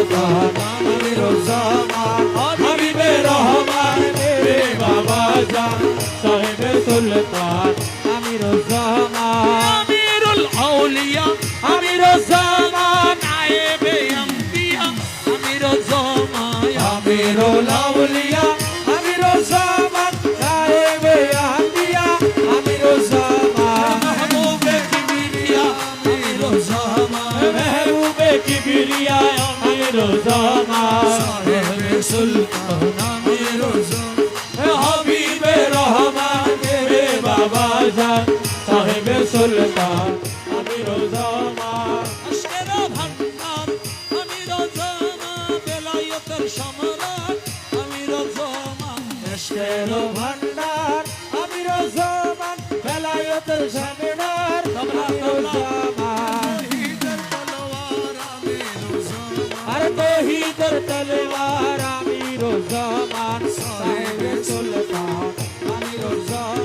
সুলতান আমি রোজামান হাবিবে রহমান মেরে বাবা জান সাহেব সুলতান আমি রোজামান আমিরুল আউলিয়া আমি রোজামান নায়েবে আম্বিয়া আমি রোজামা আমি রোলাউলিয়া আমি সাহেবে সুলতান আমি রোজামা হাবিবে রহমান মেরে বাবা জান সাহেব সুলতান আমি রোজামান আশকেরো ভান্ডার আমি রোজামা বেলায়েতের সম্রাট আমি এশকের ভান্ডার আমি রোজামান বেলায়তের সামনার আমি রোজামান হায়দার তলোয়ার আমিরুজ্জামান সাহেব সুলতান আমিরুজ্জামান